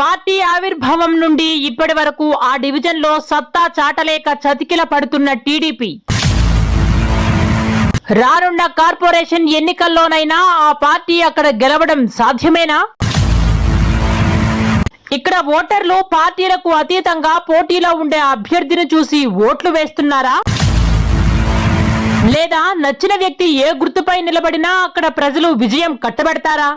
Party ఆవిర్భావం నుండి ఇప్పటి వరకు ఆ డివిజన్లో సత్తా చాటలేక చతికిల పడుతున్న టీడీపీ. రానున్న కార్పొరేషన్ ఎన్నికల్లోనైనా ఆ పార్టీ అక్కడ గెలవడం సాధ్యమేనా? ఇక్కడ ఓటర్లు పార్టీలకు అతీతంగా పోటీలో ఉండే అభ్యర్థిని చూసి ఓట్లు వేస్తున్నారా? లేదా నచ్చిన వ్యక్తి ఏ గుర్తుపై నిలబడినా అక్కడ ప్రజలు విజయం కట్టబెడతారా?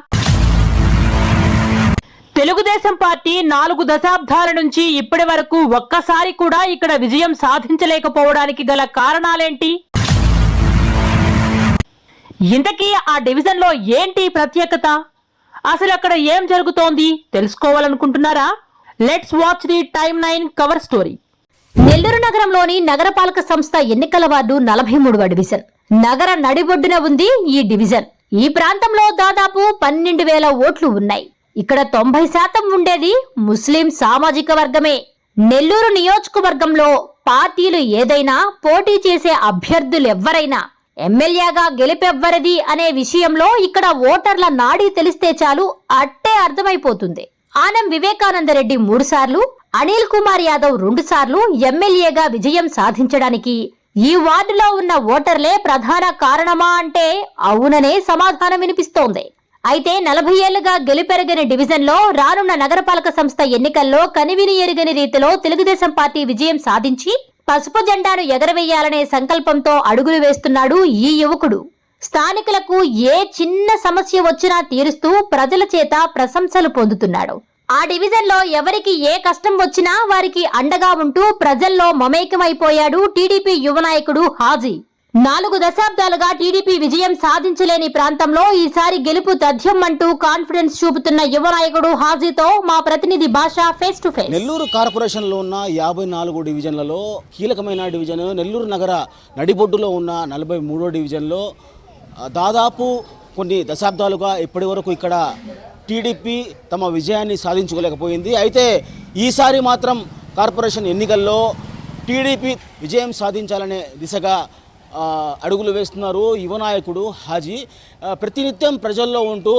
తెలుగుదేశం పార్టీ నాలుగు దశాబ్దాల నుంచి ఇప్పటి వరకు ఒక్కసారి కూడా ఇక్కడ విజయం సాధించలేకపోవడానికి గల కారణాలేంటి? ఇంతకీ ఆ డివిజన్లో ఏంటి ప్రత్యేకత? అసలు అక్కడ ఏం జరుగుతోంది? తెలుసుకోవాలనుకుంటున్నారా? Let's watch the time nine cover story Nellore నగరంలోని నగరపాలక సంస్థ ఎన్నికల వార్డు నలభై మూడవ డివిజన్. నగర నడిబొడ్డున ఉంది ఈ డివిజన్. ఈ ప్రాంతంలో దాదాపు పన్నెండు వేల ఓట్లు ఉన్నాయి. ఇక్కడ తొంభై శాతం ఉండేది ముస్లిం సామాజిక వర్గమే. నెల్లూరు నియోజకవర్గంలో పార్టీలు ఏదైనా పోటీ చేసే అభ్యర్థులెవ్వరైనా ఎమ్మెల్యేగా గెలిపెవ్వరిది అనే విషయంలో ఇక్కడ ఓటర్ల నాడీ తెలిస్తే చాలు అట్టే అర్థమైపోతుంది. ఆనం వివేకానందరెడ్డి మూడుసార్లు అనిల్ కుమార్ యాదవ్ రెండుసార్లు ఎమ్మెల్యేగా విజయం సాధించడానికి ఈ వార్డులో ఉన్న ఓటర్లే ప్రధాన కారణమా అంటే అవుననే సమాధానం వినిపిస్తోంది. అయితే నలభై ఏళ్ళుగా గెలుపెరగని డివిజన్లో రానున్న నగరపాలక సంస్థ ఎన్నికల్లో కనివిని ఎరుగని రీతిలో తెలుగుదేశం పార్టీ విజయం సాధించి పసుపు జెండాను ఎగరవేయాలనే సంకల్పంతో అడుగులు వేస్తున్నాడు ఈ యువకుడు. స్థానికులకు ఏ చిన్న సమస్య వచ్చినా తీరుస్తూ ప్రజల చేత ప్రశంసలు పొందుతున్నాడు. ఆ డివిజన్లో ఎవరికి ఏ కష్టం వచ్చినా వారికి అండగా ఉంటూ ప్రజల్లో మమేకమైపోయాడు టీడీపీ యువనాయకుడు హాజీ. నాలుగు దశాబ్దాలుగా టీడీపీ విజయం సాధించలేని ప్రాంతంలో ఈసారి గెలుపు తథ్యం అంటూ కాన్ఫిడెన్స్ చూపుతున్న యువ నాయకుడు హాజీతో మా ప్రతినిధి భాష ఫేస్ టు ఫేస్ నెల్లూరు కార్పొరేషన్లో ఉన్న యాభై నాలుగు డివిజన్లలో కీలకమైన డివిజన్ నెల్లూరు నగర నడిబొడ్డులో ఉన్న నలభై మూడో డివిజన్లో దాదాపు కొన్ని దశాబ్దాలుగా ఇప్పటి వరకు ఇక్కడ టీడీపీ తమ విజయాన్ని సాధించుకోలేకపోయింది. అయితే ఈసారి మాత్రం కార్పొరేషన్ ఎన్నికల్లో టీడీపీ విజయం సాధించాలనే దిశగా అడుగులు వేస్తున్నారు యువ నాయకుడు హాజీ. ప్రతినిత్యం ప్రజల్లో ఉంటూ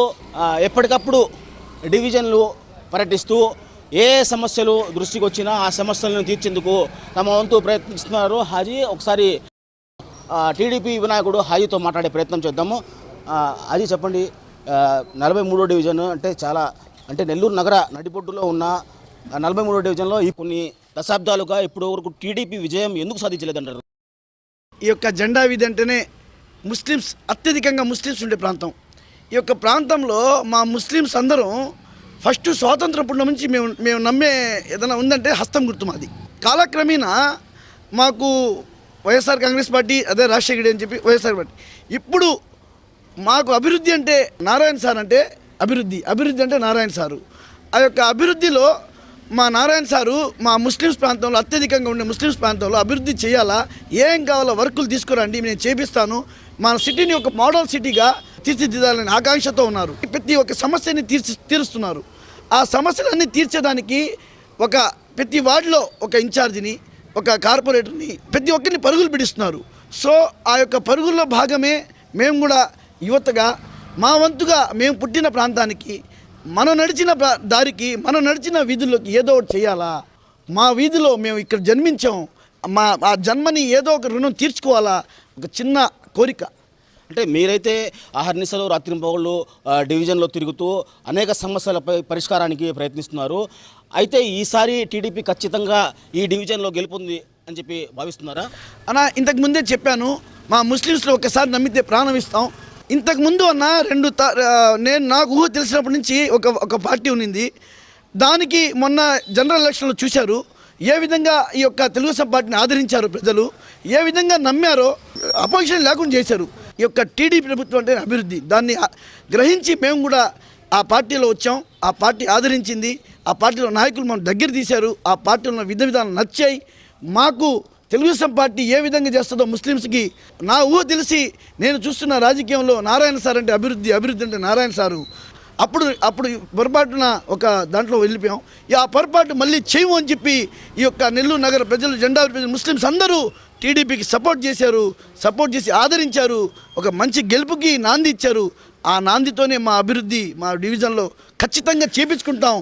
ఎప్పటికప్పుడు డివిజన్లు పర్యటిస్తూ ఏ సమస్యలు దృష్టికి వచ్చినా ఆ సమస్యలను తీర్చేందుకు తమ వంతు ప్రయత్నిస్తున్నారు హాజీ. ఒకసారి టీడీపీ వినాయకుడు హాజీతో మాట్లాడే ప్రయత్నం చేద్దాము. హాజీ చెప్పండి నలభై మూడో డివిజన్ అంటే చాలా అంటే నెల్లూరు నగర నడిబొడ్డులో ఉన్న నలభై మూడో డివిజన్లో ఈ కొన్ని దశాబ్దాలుగా ఇప్పుడు వరకు టీడీపీ విజయం ఎందుకు సాధించలేదంటారు? ఈ యొక్క జెండా వీధి అంటేనే ముస్లిమ్స్ అత్యధికంగా ముస్లిమ్స్ ఉండే ప్రాంతం. ఈ యొక్క ప్రాంతంలో మా ముస్లిమ్స్ అందరం ఫస్ట్ స్వాతంత్రపుణ్యం నుంచి మేము మేము నమ్మే ఏదైనా ఉందంటే హస్తం గుర్తు మాది. కాలక్రమేణా మాకు వైఎస్ఆర్ కాంగ్రెస్ పార్టీ అదే రాజశేఖర్ అని చెప్పి వైఎస్ఆర్ పార్టీ. ఇప్పుడు మాకు అభివృద్ధి అంటే నారాయణ సార్ అంటే అభివృద్ధి అభివృద్ధి అంటే నారాయణ సారు. ఆ యొక్క అభివృద్ధిలో మా నారాయణ సారు మా ముస్లిమ్స్ ప్రాంతంలో అత్యధికంగా ఉండే ముస్లిమ్స్ ప్రాంతంలో అభివృద్ధి చేయాలా? ఏం కావాలో వర్కులు తీసుకురండి నేను చేపిస్తాను. మన సిటీని ఒక మోడల్ సిటీగా తీర్చిదిద్దాలని ఆకాంక్షతో ఉన్నారు. ప్రతి ఒక్క సమస్యని తీర్చి తీరుస్తున్నారు. ఆ సమస్యలన్నీ తీర్చేదానికి ఒక ప్రతి వార్డులో ఒక ఇన్ఛార్జిని ఒక కార్పొరేటర్ని ప్రతి ఒక్కరిని పరుగులు పిడిస్తున్నారు. సో ఆ యొక్క పరుగుల్లో భాగమే మేము కూడా యువతగా మా వంతుగా మేము పుట్టిన ప్రాంతానికి మనం నడిచిన దారికి మనం నడిచిన వీధుల్లోకి ఏదో ఒకటి చేయాలా? మా వీధిలో మేము ఇక్కడ జన్మించాం. మా ఆ జన్మని ఏదో ఒక రుణం తీర్చుకోవాలా? ఒక చిన్న కోరిక. అంటే మీరైతే ఆహర్నిశలు రాత్రింపగళ్ళు డివిజన్లో తిరుగుతూ అనేక సమస్యలపై పరిష్కారానికి ప్రయత్నిస్తున్నారు. అయితే ఈసారి టీడీపీ ఖచ్చితంగా ఈ డివిజన్లో గెలుపొంది అని చెప్పి భావిస్తున్నారా? అన్న ఇంతకు ముందే చెప్పాను మా ముస్లిమ్స్లో ఒకసారి నమ్మితే ప్రాణం ఇస్తాం. ఇంతకు ముందు అన్న రెండు త- నేను నాకు ఊహ తెలిసినప్పటి నుంచి ఒక ఒక పార్టీ ఉన్నింది. దానికి మొన్న జనరల్ ఎలక్షన్లో చూశారు. ఏ విధంగా ఈ యొక్క తెలుగుదేశం పార్టీని ఆదరించారు ప్రజలు? ఏ విధంగా నమ్మారో అపోజిషన్ లేకుండా చేశారు. ఈ యొక్క టీడీపీ ప్రభుత్వం అంటే అభివృద్ధి. దాన్ని గ్రహించి మేము కూడా ఆ పార్టీలో వచ్చాం. ఆ పార్టీ ఆదరించింది. ఆ పార్టీలో నాయకులు మనం దగ్గర తీశారు. ఆ పార్టీలో విధ విధానాలు నచ్చాయి. మాకు తెలుగుదేశం పార్టీ ఏ విధంగా చేస్తుందో ముస్లిమ్స్కి నా ఊహ తెలిసి నేను చూస్తున్న రాజకీయంలో నారాయణ సార్ అంటే అభివృద్ధి అభివృద్ధి అంటే నారాయణ సారు. అప్పుడు అప్పుడు పొరపాటున ఒక దాంట్లో వెళ్ళిపోయాం. ఈ ఆ పొరపాటు మళ్ళీ చేయము అని చెప్పి ఈ యొక్క నెల్లూరు నగర ప్రజలు జెండా ముస్లింస్ ముస్లిమ్స్ అందరూ టీడీపీకి సపోర్ట్ చేశారు సపోర్ట్ చేసి ఆదరించారు. ఒక మంచి గెలుపుకి నాంది ఇచ్చారు. ఆ నాందితోనే మా అభివృద్ధి మా డివిజన్లో ఖచ్చితంగా చేపించుకుంటాం.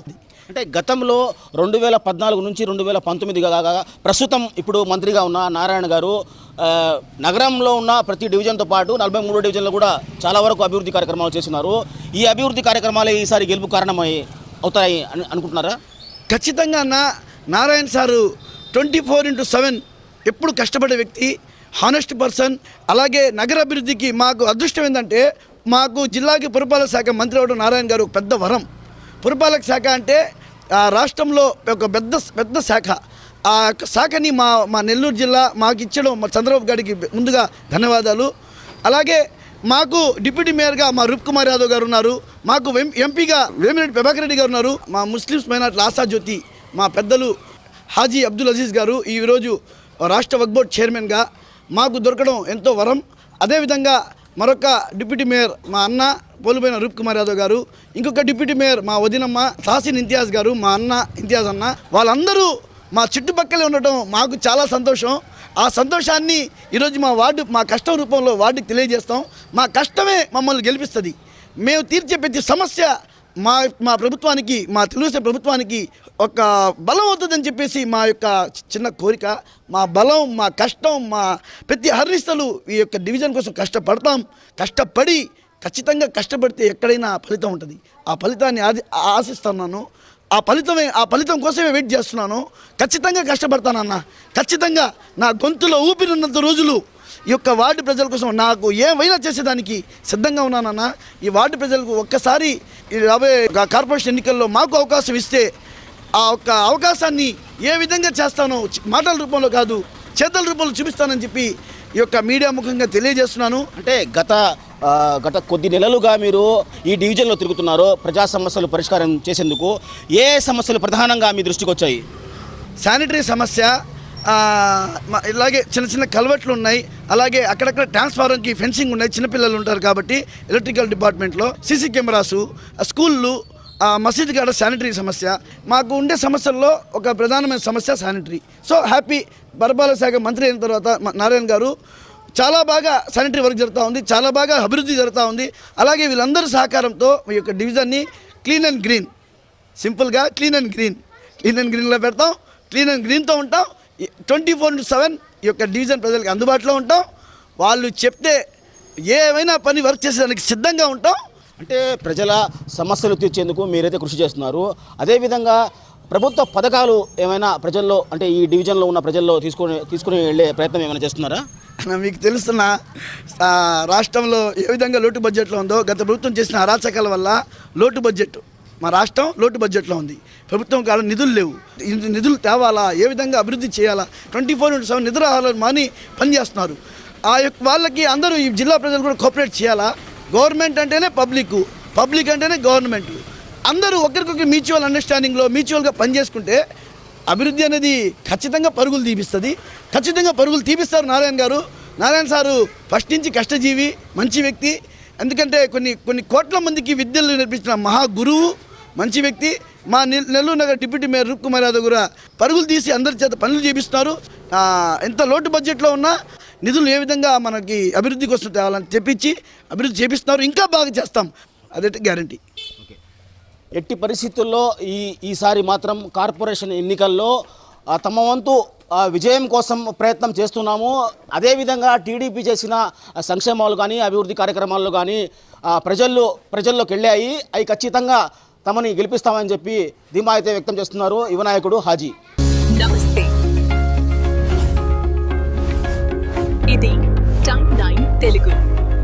అంటే గతంలో రెండు వేల పద్నాలుగు నుంచి రెండు వేల పంతొమ్మిది కాగా ప్రస్తుతం ఇప్పుడు మంత్రిగా ఉన్న నారాయణ గారు నగరంలో ఉన్న ప్రతి డివిజన్తో పాటు నలభై మూడో డివిజన్లు కూడా చాలా వరకు అభివృద్ధి కార్యక్రమాలు చేస్తున్నారు. ఈ అభివృద్ధి కార్యక్రమాలే ఈసారి గెలుపు కారణమై అవుతాయి అని అనుకుంటున్నారా? ఖచ్చితంగా నా Narayana sir twenty four into seven ఎప్పుడు కష్టపడే వ్యక్తి హానెస్ట్ పర్సన్ అలాగే నగర అభివృద్ధికి మాకు అదృష్టం ఏంటంటే మాకు జిల్లాకి పురపాలక శాఖ మంత్రి అవడం నారాయణ గారు పెద్ద వరం. పురపాలక శాఖ అంటే రాష్ట్రంలో ఒక పెద్ద పెద్ద శాఖ. ఆ యొక్క శాఖని మా మా నెల్లూరు జిల్లా మాకు ఇచ్చడం మా చంద్రబాబు గారికి ముందుగా ధన్యవాదాలు. అలాగే మాకు డిప్యూటీ మేయర్గా మా రూప్ కుమార్ యాదవ్ గారు ఉన్నారు. మాకు ఎంపీగా వేమిరెడ్డి ప్రభాకర్ రెడ్డి గారు ఉన్నారు. మా ముస్లిమ్స్ మైనార్టీ ఆశాజ్యోతి మా పెద్దలు హాజీ అబ్దుల్ అజీజ్ గారు ఈరోజు రాష్ట్ర వక్ బోర్డ్ చైర్మన్గా మాకు దొరకడం ఎంతో వరం. అదేవిధంగా మరొక డిప్యూటీ మేయర్ మా అన్న పోలిపోయిన రూప్ కుమార్ యాదవ్ గారు ఇంకొక డిప్యూటీ మేయర్ మా వదినమ్మ తాసిన్ ఇంతియాజ్ గారు మా అన్న ఇంతియాజ్ అన్న. వాళ్ళందరూ మా చుట్టుపక్కలే ఉండటం మాకు చాలా సంతోషం. ఆ సంతోషాన్ని ఈరోజు మా వార్డు మా కష్టం రూపంలో వార్డుకి తెలియజేస్తాం. మా కష్టమే మమ్మల్ని గెలిపిస్తుంది. మేము తీర్చే ప్రతి సమస్య మా మా ప్రభుత్వానికి మా తెలుగుదేశం ప్రభుత్వానికి ఒక బలం అవుతుందని చెప్పేసి మా యొక్క చిన్న కోరిక. మా బలం మా కష్టం మా ప్రతి హరిస్తలు ఈ యొక్క డివిజన్ కోసం కష్టపడతాం. కష్టపడి ఖచ్చితంగా కష్టపడితే ఎక్కడైనా ఫలితం ఉంటుంది. ఆ ఫలితాన్ని ఆది ఆశిస్తున్నాను ఆ ఫలితమే ఆ ఫలితం కోసమే వెయిట్ చేస్తున్నాను. ఖచ్చితంగా కష్టపడతానన్న ఖచ్చితంగా నా గొంతులో ఊపిరినంత రోజులు ఈ యొక్క వార్డు ప్రజల కోసం నాకు ఏమైనా చేసేదానికి సిద్ధంగా ఉన్నానన్న. ఈ వార్డు ప్రజలకు ఒక్కసారి రాబోయే కార్పొరేషన్ ఎన్నికల్లో మాకు అవకాశం ఇస్తే ఆ ఒక్క అవకాశాన్ని ఏ విధంగా చేస్తానో మాటల రూపంలో కాదు చేతల రూపంలో చూపిస్తానని చెప్పి ఈ యొక్క మీడియా ముఖంగా తెలియజేస్తున్నాను. అంటే గత గత కొద్ది నెలలుగా మీరు ఈ డివిజన్లో తిరుగుతున్నారు. ప్రజా సమస్యలు పరిష్కారం చేసేందుకు ఏ సమస్యలు ప్రధానంగా మీ దృష్టికి వచ్చాయి? శానిటరీ సమస్య ఇలాగే చిన్న చిన్న కల్వెట్లు ఉన్నాయి. అలాగే అక్కడక్కడ ట్రాన్స్ఫార్మర్కి ఫెన్సింగ్ ఉన్నాయి. చిన్నపిల్లలు ఉంటారు కాబట్టి ఎలక్ట్రికల్ డిపార్ట్మెంట్లో సీసీ కెమెరాసు ఆ స్కూళ్ళు ఆ మసీదు కాడ శానిటరీ సమస్య. మాకు ఉండే సమస్యల్లో ఒక ప్రధానమైన సమస్య శానిటరీ. సో హ్యాపీ పరిపాలన శాఖ మంత్రి అయిన తర్వాత నారాయణ గారు చాలా బాగా శానిటరీ వర్క్ జరుగుతూ ఉంది. చాలా బాగా అభివృద్ధి జరుగుతూ ఉంది. అలాగే వీళ్ళందరి సహకారంతో మీ యొక్క డివిజన్ని క్లీన్ అండ్ గ్రీన్. సింపుల్గా clean and green. Clean and గ్రీన్లో పెడతాం. క్లీన్ అండ్ గ్రీన్తో ఉంటాం. ట్వంటీ ఫోర్ ఇంటూ సెవెన్ ఈ యొక్క డివిజన్ ప్రజలకు అందుబాటులో ఉంటాం. వాళ్ళు చెప్తే ఏమైనా పని వర్క్ చేసేదానికి సిద్ధంగా ఉంటాం. అంటే ప్రజల సమస్యలు తీర్చేందుకు మీరైతే కృషి చేస్తున్నారు. అదేవిధంగా ప్రభుత్వ పథకాలు ఏమైనా ప్రజల్లో అంటే ఈ డివిజన్లో ఉన్న ప్రజల్లో తీసుకొని తీసుకుని వెళ్ళే ప్రయత్నం ఏమైనా చేస్తున్నారా? మీకు తెలుస్తున్న రాష్ట్రంలో ఏ విధంగా లోటు బడ్జెట్లో ఉందో గత ప్రభుత్వం చేసిన అరాచకాల వల్ల లోటు బడ్జెట్ మా రాష్ట్రం లోటు బడ్జెట్లో ఉంది. ప్రభుత్వం కాలం నిధులు లేవు. నిధులు తేవాలా? ఏ విధంగా అభివృద్ధి చేయాలా? ట్వంటీ ఫోర్ ఇంటూ సెవెన్ నిద్రాహారాలు మాని పనిచేస్తున్నారు. ఆ యొక్క వాళ్ళకి అందరూ ఈ జిల్లా ప్రజలు కూడా కోఆపరేట్ చేయాలా? గవర్నమెంట్ అంటేనే పబ్లిక్ పబ్లిక్ అంటేనే గవర్నమెంట్. అందరూ ఒకరికొకరు మ్యూచువల్ అండర్స్టాండింగ్లో మ్యూచువల్గా పనిచేసుకుంటే అభివృద్ధి అనేది ఖచ్చితంగా పరుగులు తీపిస్తుంది. ఖచ్చితంగా పరుగులు తీపిస్తారు నారాయణ గారు. నారాయణ సారు ఫస్ట్ నుంచి కష్టజీవి మంచి వ్యక్తి. ఎందుకంటే కొన్ని కొన్ని కోట్ల మందికి విద్యలు నేర్పించిన మహా గురువు. మంచి వ్యక్తి. మా నెల్లూరు నగర్ డిప్యూటీ మేయర్ రూప్ కుమార్ యాదవ్ కూడా పరుగులు తీసి అందరి చేత పనులు చేపిస్తున్నారు. ఎంత లోటు బడ్జెట్లో ఉన్నా నిధులు ఏ విధంగా మనకి అభివృద్ధి కోసం తేవాలని చెప్పించి అభివృద్ధి చేపిస్తున్నారు. ఇంకా బాగా చేస్తాం. అదే గ్యారంటీ. ఎట్టి పరిస్థితుల్లో ఈ ఈసారి మాత్రం కార్పొరేషన్ ఎన్నికల్లో తమ వంతు విజయం కోసం ప్రయత్నం చేస్తున్నాము. అదేవిధంగా టీడీపీ చేసిన సంక్షేమాలు కానీ అభివృద్ధి కార్యక్రమాలు కానీ ప్రజల్లో ప్రజల్లోకి వెళ్ళాయి. అవి ఖచ్చితంగా తమని గెలిపిస్తామని చెప్పి ధీమా అయితే వ్యక్తం చేస్తున్నారు యువనాయకుడు హాజీ. నమస్తే. ఇది నైన్ తెలుగు.